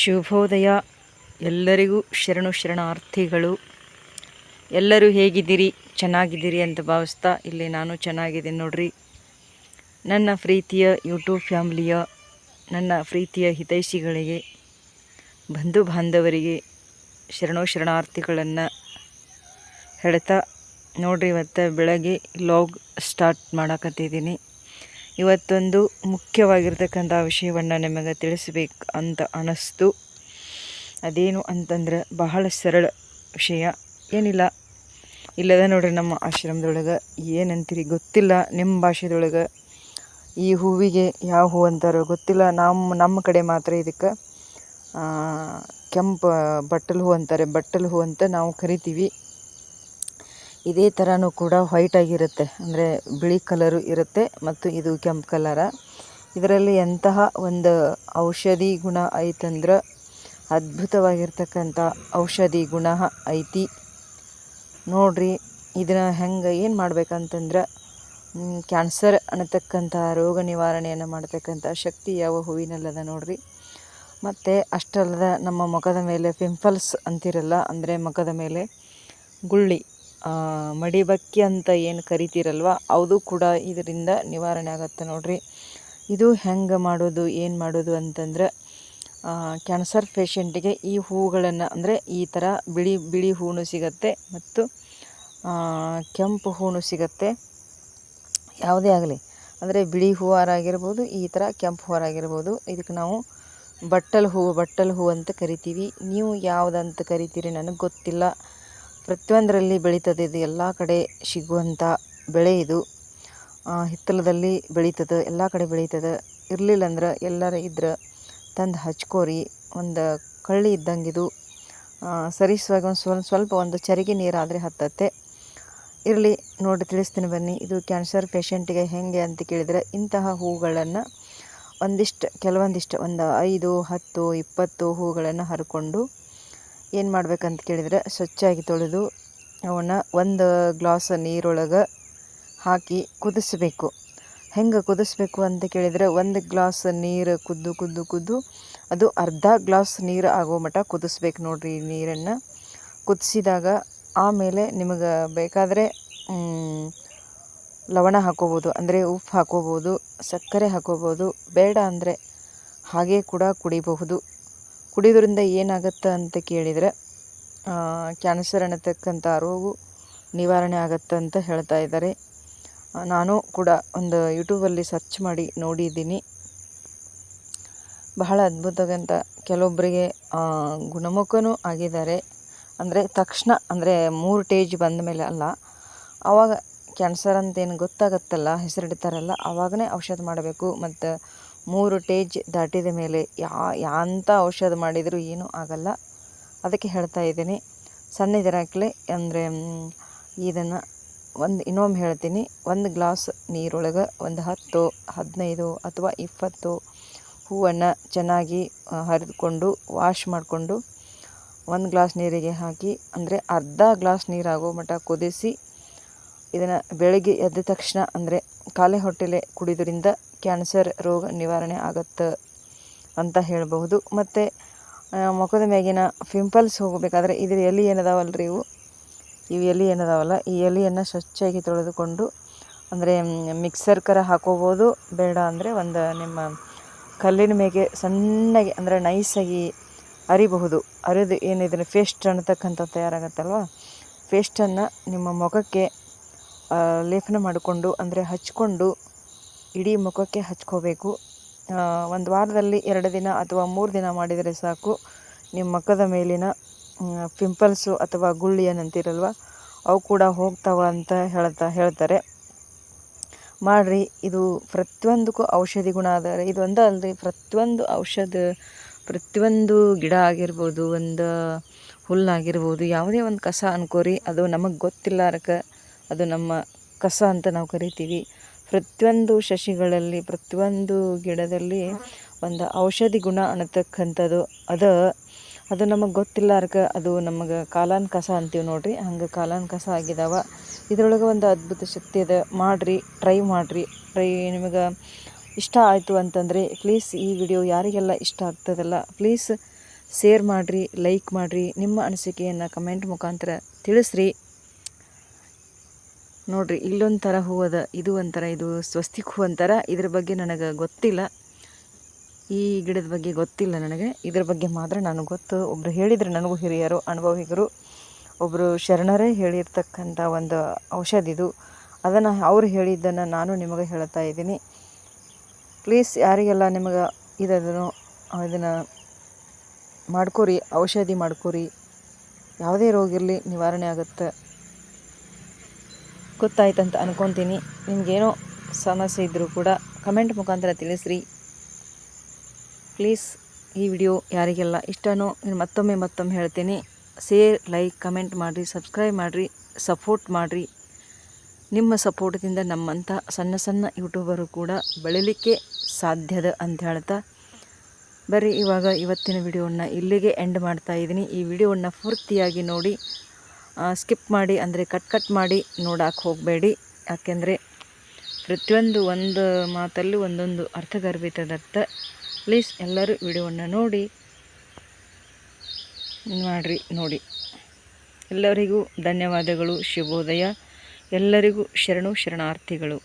ಶುಭೋದಯ. ಎಲ್ಲರಿಗೂ ಶರಣು ಶರಣಾರ್ಥಿಗಳು. ಎಲ್ಲರೂ ಹೇಗಿದ್ದೀರಿ? ಚೆನ್ನಾಗಿದ್ದೀರಿ ಅಂತ ಭಾವಿಸ್ತಾ ಇಲ್ಲಿ ನಾನು ಚೆನ್ನಾಗಿದ್ದೀನಿ ನೋಡ್ರಿ. ನನ್ನ ಪ್ರೀತಿಯ ಯೂಟ್ಯೂಬ್ ಫ್ಯಾಮ್ಲಿಯ, ನನ್ನ ಪ್ರೀತಿಯ ಹಿತೈಷಿಗಳಿಗೆ, ಬಂಧು ಬಾಂಧವರಿಗೆ ಶರಣು ಶರಣಾರ್ಥಿಗಳನ್ನು ಹೇಳ್ತಾ ನೋಡ್ರಿ ಇವತ್ತು ಬೆಳಗ್ಗೆ ಲಾಗ್ ಸ್ಟಾರ್ಟ್ ಮಾಡಕತ್ತಿದ್ದೀನಿ. ಇವತ್ತೊಂದು ಮುಖ್ಯವಾಗಿರ್ತಕ್ಕಂಥ ವಿಷಯವನ್ನು ನಿಮಗೆ ತಿಳಿಸಬೇಕು ಅಂತ ಅನ್ನಿಸ್ತು ಅದೇನು ಅಂತಂದ್ರೆ ಬಹಳ ಸರಳ ವಿಷಯ. ಏನಿಲ್ಲ. ಇಲ್ಲದ ನೋಡ್ರಿ ನಮ್ಮ ಆಶ್ರಮದೊಳಗೆ ಏನಂತೀರಿ ಗೊತ್ತಿಲ್ಲ ನಿಮ್ಮ ಭಾಷೆದೊಳಗೆ. ಈ ಹೂವಿಗೆ ಯಾವ ಹೂ ಅಂತಾರೋ ಗೊತ್ತಿಲ್ಲ. ನಮ್ಮ ನಮ್ಮ ಕಡೆ ಮಾತ್ರ ಇದಕ್ಕೆ ಕೆಂಪು ಬಟ್ಟಲು ಹೂ ಅಂತಾರೆ. ಬಟ್ಟಲು ಹೂ ಅಂತ ನಾವು ಕರಿತೀವಿ. ಇದೇ ಥರನೂ ಕೂಡ ವೈಟ್ ಆಗಿರುತ್ತೆ. ಅಂದರೆ ಬಿಳಿ ಕಲರು ಇರುತ್ತೆ ಮತ್ತು ಇದು ಕೆಂಪು ಕಲರ ಇದರಲ್ಲಿ ಎಂತಹ ಒಂದು ಔಷಧಿ ಗುಣ ಐತಂದ್ರೆ ಅದ್ಭುತವಾಗಿರ್ತಕ್ಕಂಥ ಔಷಧಿ ಗುಣ ಐತಿ. ನೋಡ್ರಿ, ಇದನ್ನ ಹೆಂಗೆ ಏನು ಮಾಡ್ಬೇಕಂತಂದ್ರೆ ಕ್ಯಾನ್ಸರ್ ಅನ್ನತಕ್ಕಂಥ ರೋಗ ನಿವಾರಣೆಯನ್ನು ಮಾಡ್ತಕ್ಕಂಥ ಶಕ್ತಿ ಯಾವ ಹೂವಿನಲ್ಲದ ನೋಡ್ರಿ. ಮತ್ತು ಅಷ್ಟಲ್ಲದ ನಮ್ಮ ಮುಖದ ಮೇಲೆ ಪಿಂಪಲ್ಸ್ ಅಂತಿರಲ್ಲ, ಅಂದರೆ ಮುಖದ ಮೇಲೆ ಗುಳ್ಳಿ. ಮಡಿಬಕ್ಕಿ ಅಂತ ಏನು ಕರಿತೀರಲ್ವ, ಅದು ಕೂಡ ಇದರಿಂದ ನಿವಾರಣೆ ಆಗುತ್ತೆ ನೋಡಿರಿ. ಇದು ಹೆಂಗೆ ಮಾಡೋದು, ಏನು ಮಾಡೋದು ಅಂತಂದ್ರೆ ಕ್ಯಾನ್ಸರ್ ಪೇಷಂಟಿಗೆ ಈ ಹೂಗಳನ್ನು, ಅಂದರೆ ಈ ಥರ ಬಿಳಿ ಬಿಳಿ ಹೂವು ಸಿಗತ್ತೆ ಮತ್ತು ಕೆಂಪು ಹೂವು ಸಿಗತ್ತೆ. ಯಾವುದೇ ಆಗಲಿ, ಅಂದರೆ ಬಿಳಿ ಹೂವಾರಾಗಿರ್ಬೋದು ಈ ಥರ ಕೆಂಪು ಹೂವಾರಾಗಿರ್ಬೋದು ಇದಕ್ಕೆ ನಾವು ಬಟ್ಟಲು ಹೂವು ಬಟ್ಟಲು ಹೂವು ಅಂತ ಕರಿತೀವಿ. ನೀವು ಯಾವುದಂತ ಕರಿತೀರಿ, ನನಗೆ ಗೊತ್ತಿಲ್ಲ. ಪ್ರತಿಯೊಂದರಲ್ಲಿ ಬೆಳೀತದೆ ಇದು. ಎಲ್ಲ ಕಡೆ ಸಿಗುವಂಥ ಬೆಳೆ ಇದು. ಹಿತ್ತಲದಲ್ಲಿ ಬೆಳೀತದೆ, ಎಲ್ಲ ಕಡೆ ಬೆಳೀತದೆ. ಇರಲಿಲ್ಲ ಅಂದ್ರೆ ಎಲ್ಲರ ಇದ್ರೆ ತಂದು ಹಚ್ಕೋರಿ. ಒಂದು ಕಳ್ಳಿ ಇದ್ದಂಗೆ ಇದು. ಸರಿಸುವಾಗ ಒಂದು ಸ್ವಲ್ಪ ಸ್ವಲ್ಪ ಒಂದು ಚರಿಗೆ ನೀರಾದರೆ ಹತ್ತತ್ತೆ. ಇರಲಿ, ನೋಡಿ, ತಿಳಿಸ್ತೀನಿ ಬನ್ನಿ. ಇದು ಕ್ಯಾನ್ಸರ್ ಪೇಷಂಟಿಗೆ ಹೇಗೆ ಅಂತ ಕೇಳಿದರೆ ಇಂತಹ ಹೂಗಳನ್ನು ಒಂದಿಷ್ಟು, ಕೆಲವೊಂದಿಷ್ಟು, ಒಂದು ಐದು, ಹತ್ತು, ಇಪ್ಪತ್ತು ಹೂಗಳನ್ನು ಹರ್ಕೊಂಡು ಏನು ಮಾಡ್ಬೇಕಂತ ಕೇಳಿದರೆ ಸ್ವಚ್ಛಾಗಿ ತೊಳೆದು ಅವನ್ನ ಒಂದು ಗ್ಲಾಸ್ ನೀರೊಳಗೆ ಹಾಕಿ ಕುದಿಸ್ಬೇಕು. ಹೆಂಗೆ ಕುದಿಸ್ಬೇಕು ಅಂತ ಕೇಳಿದರೆ ಒಂದು ಗ್ಲಾಸ್ ನೀರು ಕುದ್ದು ಕುದ್ದು ಕುದ್ದು ಅದು ಅರ್ಧ ಗ್ಲಾಸ್ ನೀರು ಆಗೋ ಮಟ್ಟ ಕುದಿಸ್ಬೇಕು ನೋಡಿರಿ ನೀರನ್ನು. ಕುದಿಸಿದಾಗ ಆಮೇಲೆ ನಿಮಗೆ ಬೇಕಾದರೆ ಲವಣ ಹಾಕೋಬೋದು, ಅಂದರೆ ಉಪ್ಪು ಹಾಕೋಬೋದು, ಸಕ್ಕರೆ ಹಾಕೋಬೋದು, ಬೇಡ ಅಂದರೆ ಹಾಗೆ ಕೂಡ ಕುಡಿಬಹುದು. ಕುಡಿಯೋದ್ರಿಂದ ಏನಾಗುತ್ತೆ ಅಂತ ಕೇಳಿದರೆ ಕ್ಯಾನ್ಸರ್ ಅನ್ನತಕ್ಕಂಥ ರೋಗ ನಿವಾರಣೆ ಆಗುತ್ತೆ ಅಂತ ಹೇಳ್ತಾ ಇದ್ದಾರೆ. ನಾನು ಕೂಡ ಒಂದು ಯೂಟ್ಯೂಬಲ್ಲಿ ಸರ್ಚ್ ಮಾಡಿ ನೋಡಿದ್ದೀನಿ. ಬಹಳ ಅದ್ಭುತಗಂತ ಕೆಲವೊಬ್ಬರಿಗೆ ಗುಣಮುಖನೂ ಆಗಿದ್ದಾರೆ. ಅಂದರೆ ತಕ್ಷಣ, ಅಂದರೆ ಮೂರು ಟೇಜ್ ಬಂದ ಮೇಲೆ ಅಲ್ಲ ಆವಾಗ ಕ್ಯಾನ್ಸರ್ ಅಂತೇನು ಗೊತ್ತಾಗತ್ತಲ್ಲ, ಹೆಸರಿಡ್ತಾರಲ್ಲ ಆವಾಗನೇ ಔಷಧ ಮಾಡಬೇಕು. ಮತ್ತು ಮೂರು ಟೇಜ್ ದಾಟಿದ ಮೇಲೆ ಯಾ ಎಂಥ ಔಷಧ ಮಾಡಿದರೂ ಏನೂ ಆಗಲ್ಲ. ಅದಕ್ಕೆ ಹೇಳ್ತಾ ಇದ್ದೀನಿ ಸಣ್ಣದಿರಾಕ್ಲೆ ಅಂದರೆ ಇದನ್ನು ಒಂದು, ಇನ್ನೊಮ್ಮೆ ಹೇಳ್ತೀನಿ, ಒಂದು ಗ್ಲಾಸ್ ನೀರೊಳಗೆ ಒಂದು ಹತ್ತು, ಹದಿನೈದು ಅಥವಾ ಇಪ್ಪತ್ತು ಹೂವನ್ನು ಚೆನ್ನಾಗಿ ಹರಿದುಕೊಂಡು, ವಾಶ್ ಮಾಡಿಕೊಂಡು ಒಂದು ಗ್ಲಾಸ್ ನೀರಿಗೆ ಹಾಕಿ, ಅಂದರೆ ಅರ್ಧ ಗ್ಲಾಸ್ ನೀರಾಗೋ ಮಟ್ಟ ಕುದಿಸಿ, ಇದನ್ನು ಬೆಳಗ್ಗೆ ಎದ್ದ ತಕ್ಷಣ ಅಂದರೆ ಖಾಲಿ ಹೊಟ್ಟೆಲೆ ಕುಡಿಯೋದ್ರಿಂದ ಕ್ಯಾನ್ಸರ್ ರೋಗ ನಿವಾರಣೆ ಆಗತ್ತೆ ಅಂತ ಹೇಳಬಹುದು. ಮತ್ತು ಮುಖದ ಮ್ಯಾಗಿನ ಪಿಂಪಲ್ಸ್ ಹೋಗಬೇಕಾದ್ರೆ ಇದ್ರ ಎಲೆ ಏನದಾವಲ್ಲ ರೀ ಇವು? ಇವು ಎಲೆ ಏನದಾವಲ್ಲ? ಈ ಎಲೆಯನ್ನು ಸ್ವಚ್ಛಾಗಿ ತೊಳೆದುಕೊಂಡು, ಅಂದರೆ ಮಿಕ್ಸರ್ ಕರ ಹಾಕೋಬೋದು. ಬೇಡ ಅಂದರೆ ಒಂದು, ನಿಮ್ಮ ಕಲ್ಲಿನ ಮೇಗೆ ಸಣ್ಣಗೆ, ಅಂದರೆ ನೈಸಾಗಿ ಅರಿಬಹುದು. ಅರಿದು ಏನು ಫೇಸ್ಟ್ ಅನ್ನತಕ್ಕಂಥ ತಯಾರಾಗತ್ತಲ್ವ? ಫೇಸ್ಟನ್ನು ನಿಮ್ಮ ಮುಖಕ್ಕೆ ಲೇಪನ ಮಾಡಿಕೊಂಡು, ಅಂದರೆ ಹಚ್ಕೊಂಡು ಇಡೀ ಮುಖಕ್ಕೆ ಹಚ್ಕೋಬೇಕು. ಒಂದು ವಾರದಲ್ಲಿ ಎರಡು ದಿನ ಅಥವಾ ಮೂರು ದಿನ ಮಾಡಿದರೆ ಸಾಕು. ನಿಮ್ಮ ಮುಖದ ಮೇಲಿನ ಪಿಂಪಲ್ಸು ಅಥವಾ ಗುಳ್ಳಿ ಏನಂತೀರಲ್ವ, ಅವು ಕೂಡ ಹೋಗ್ತಾವ ಅಂತ ಹೇಳ್ತಾ, ಹೇಳ್ತಾರೆ. ಮಾಡಿರಿ, ಇದು ಪ್ರತಿಯೊಂದಕ್ಕೂ ಔಷಧಿ ಗುಣ ಆದರೆ, ಇದು ಒಂದು ಅಲ್ಲದೆ ಪ್ರತಿಯೊಂದು ಔಷಧ, ಪ್ರತಿಯೊಂದು ಗಿಡ ಆಗಿರ್ಬೋದು, ಒಂದು ಹುಲ್ಲಾಗಿರ್ಬೋದು ಯಾವುದೇ ಒಂದು ಕಸ ಅನ್ಕೋರಿ, ಅದು ನಮಗೆ ಗೊತ್ತಿಲ್ಲಾರಕ್ಕೆ ಅದು ನಮ್ಮ ಕಸ ಅಂತ ನಾವು ಕರಿತೀವಿ. ಪ್ರತಿಯೊಂದು ಸಸಿಗಳಲ್ಲಿ, ಪ್ರತಿಯೊಂದು ಗಿಡದಲ್ಲಿ ಒಂದು ಔಷಧಿ ಗುಣ ಅನ್ನತಕ್ಕಂಥದ್ದು. ಅದು ಅದು ನಮಗೆ ಗೊತ್ತಿಲ್ಲಾರ್ಕ ಅದು ನಮಗೆ ಕಾಲಾನ್ ಕಸ ಅಂತೀವಿ ನೋಡಿರಿ, ಹಂಗೆ ಕಾಲಾನ್ ಕಸ ಆಗಿದಾವೆ. ಇದ್ರೊಳಗೆ ಒಂದು ಅದ್ಭುತ ಶಕ್ತಿ ಅದ. ಮಾಡಿರಿ, ಟ್ರೈ ಮಾಡಿರಿ. ಟ್ರೈ ನಿಮಗೆ ಇಷ್ಟ ಆಯಿತು ಅಂತಂದರೆ, ಪ್ಲೀಸ್ ಈ ವಿಡಿಯೋ ಯಾರಿಗೆಲ್ಲ ಇಷ್ಟ ಆಗ್ತದಲ್ಲ, ಪ್ಲೀಸ್ ಶೇರ್ ಮಾಡಿರಿ, ಲೈಕ್ ಮಾಡಿರಿ, ನಿಮ್ಮ ಅನಿಸಿಕೆಯನ್ನು ಕಮೆಂಟ್ ಮುಖಾಂತರ ತಿಳಿಸ್ರಿ. ನೋಡ್ರಿ ಇಲ್ಲೊಂದು ಥರ ಅದ, ಇದು ಒಂಥರ, ಇದು ಸ್ವಸ್ತಿಕ್ ಹೂ ಅಂತಾರ. ಇದ್ರ ಬಗ್ಗೆ ನನಗೆ ಗೊತ್ತಿಲ್ಲ. ಈ ಗಿಡದ ಬಗ್ಗೆ ಗೊತ್ತಿಲ್ಲ ನನಗೆ. ಇದ್ರ ಬಗ್ಗೆ ಮಾತ್ರ ನನಗೆ ಗೊತ್ತು. ಒಬ್ಬರು ಹೇಳಿದ್ರೆ ನನಗೂ ಹಿರಿಯರು, ಅನುಭವಿಗರು. ಒಬ್ಬರು ಶರಣರೇ ಹೇಳಿರ್ತಕ್ಕಂಥ ಒಂದು ಔಷಧಿದು. ಅದನ್ನು ಅವ್ರು ಹೇಳಿದ್ದನ್ನು ನಾನು ನಿಮಗೆ ಹೇಳ್ತಾ ಇದ್ದೀನಿ. ಪ್ಲೀಸ್ ಯಾರಿಗೆಲ್ಲ ನಿಮಗೆ ಇದನ್ನು ಇದನ್ನು ಮಾಡ್ಕೋರಿ, ಔಷಧಿ ಮಾಡ್ಕೋರಿ, ಯಾವುದೇ ರೋಗ ಇರಲಿ, ನಿವಾರಣೆ ಆಗುತ್ತೆ. ಗೊತ್ತಾಯ್ತಂತ ಅನ್ಕೊತೀನಿ. ನಿಮಗೇನೋ ಸಮಸ್ಯೆ ಇದ್ದರೂ ಕೂಡ ಕಮೆಂಟ್ ಮುಖಾಂತರ ತಿಳಿಸ್ರಿ. ಪ್ಲೀಸ್ ಈ ವಿಡಿಯೋ ಯಾರಿಗೆಲ್ಲ ಇಷ್ಟನೋ ನೀನು ಮತ್ತೊಮ್ಮೆ ಮತ್ತೊಮ್ಮೆ ಹೇಳ್ತೀನಿ. ಶೇರ್, ಲೈಕ್, ಕಮೆಂಟ್ ಮಾಡಿರಿ, ಸಬ್ಸ್ಕ್ರೈಬ್ ಮಾಡಿರಿ, ಸಪೋರ್ಟ್ ಮಾಡಿರಿ. ನಿಮ್ಮ ಸಪೋರ್ಟ್ದಿಂದ ನಮ್ಮಂಥ ಸಣ್ಣ ಸಣ್ಣ ಯೂಟ್ಯೂಬರು ಕೂಡ ಬೆಳಿಲಿಕ್ಕೆ ಸಾಧ್ಯದ ಅಂತ ಹೇಳ್ತಾ. ಬರೀ ಇವಾಗ ಇವತ್ತಿನ ವಿಡಿಯೋವನ್ನು ಇಲ್ಲಿಗೆ ಎಂಡ್ ಮಾಡ್ತಾ ಇದ್ದೀನಿ. ಈ ವಿಡಿಯೋವನ್ನು ಪೂರ್ತಿಯಾಗಿ ನೋಡಿ ಸ್ಕಿಪ್ ಮಾಡಿ, ಅಂದರೆ ಕಟ್ ಕಟ್ ಮಾಡಿ ನೋಡಕ್ಕೆ ಹೋಗಬೇಡಿ. ಯಾಕೆಂದರೆ ಪ್ರತಿಯೊಂದು ಒಂದು ಮಾತಲ್ಲೂ ಒಂದೊಂದು ಅರ್ಥಗರ್ಭಿತದರ್ಥ ಪ್ಲೀಸ್ ಎಲ್ಲರೂ ವಿಡಿಯೋವನ್ನು ನೋಡಿ ಮಾಡಿರಿ, ನೋಡಿ. ಎಲ್ಲರಿಗೂ ಧನ್ಯವಾದಗಳು, ಶುಭೋದಯ. ಎಲ್ಲರಿಗೂ ಶರಣು, ಶರಣಾರ್ಥಿಗಳು.